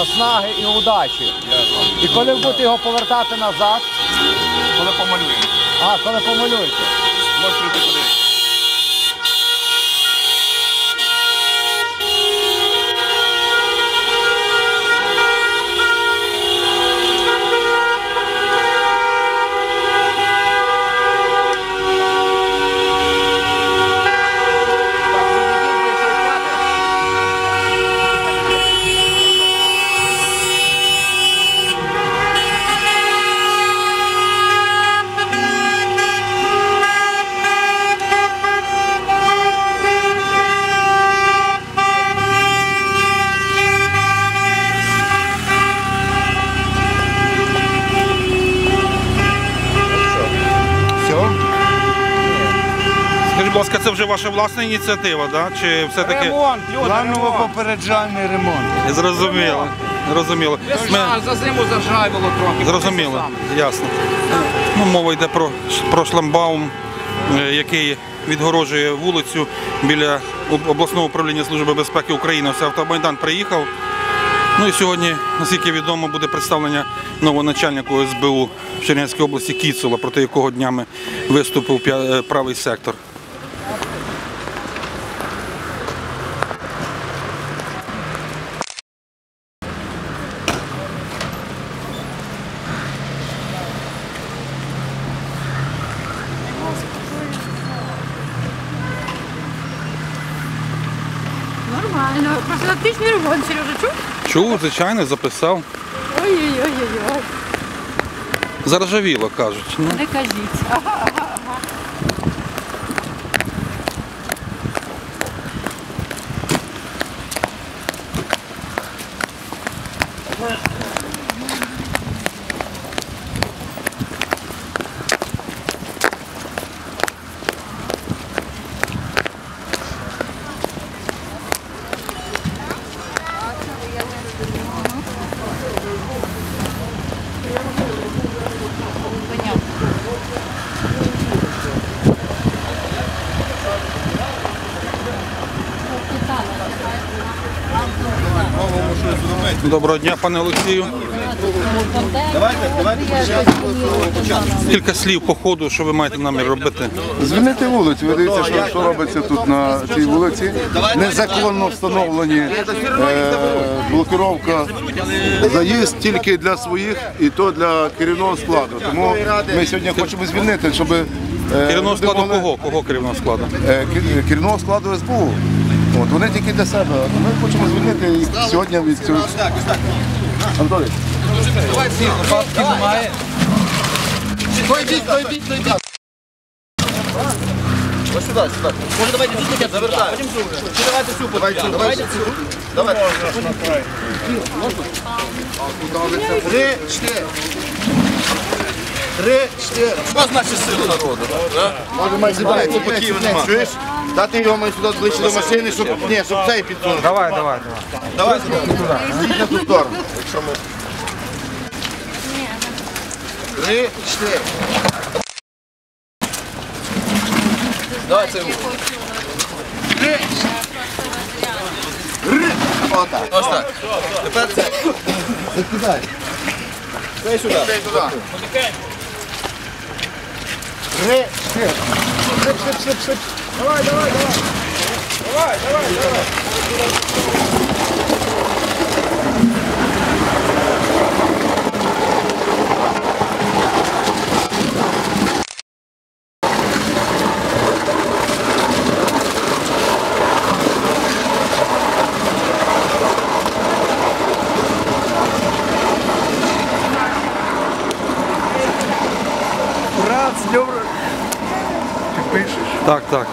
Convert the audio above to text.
наснаги і удачі. І коли будете його повертати назад, Коли помалюємо. а коли помалюєте. Можете прийти подивитися. Будь ласка, це вже ваша власна ініціатива, да? чи все-таки Ремонт, люди, ремонт. попереджальний ремонт. зрозуміло? Зрозуміло. Ми... За зиму зажайвало трохи. Зрозуміло, ясно. Ну, мова йде про, про шламбаум, е, який відгорожує вулицю біля обласного управління Служби безпеки України. Ось автомайдан приїхав. Ну і сьогодні, наскільки відомо, буде представлення нового начальнику СБУ в Чернівській області Кіцула, проти якого днями виступив е, правий сектор. Профілактичний ремонт, Сережа, чув? Чув, звичайно, записав. Ой-ой-ой-ой. Заржавіло, кажуть. Ну, Не кажіть. Ага, ага, Доброго дня, пане Олексію. Кілька слів по ходу, що ви маєте намір робити. Звільнити вулицю. Ви дивіться, що, що робиться тут на цій вулиці. Незаконно встановлені е, блокировка, заїзд тільки для своїх і то для керівного складу. Тому ми сьогодні хочемо звільнити, щоб е, Керівного люди складу могли- кого? Кого керівного складу? Е, кер- керівного складу СБУ. От, вони тільки для себе. Ми хочемо звільнити їх сьогодні від цього. Анатолій. Ось сюди, сюди. Може давайте тут таке завертаємо. Чи давайте цю давайте, давайте цю. Давайте. Три, чотири. Три, чотири. Що значить сила народу? Може Києву нема. Чуєш? Дати його май сюди ближче до машини, щоб, ні, щоб цей підсунув. Давай, давай, давай. Давай сюди. Йдіть на ту сторону. Якщо ми... Три, чотири. Давай це руку. Три. Ри. Отак. Ось так. Тепер це. Закидай. Дай сюди. Дай сюди. Три, чотири. Шип, шип, шип, шип. Давай, давай, давай. Давай, давай, давай. Брат, з днем... Ти пишеш? Так, так.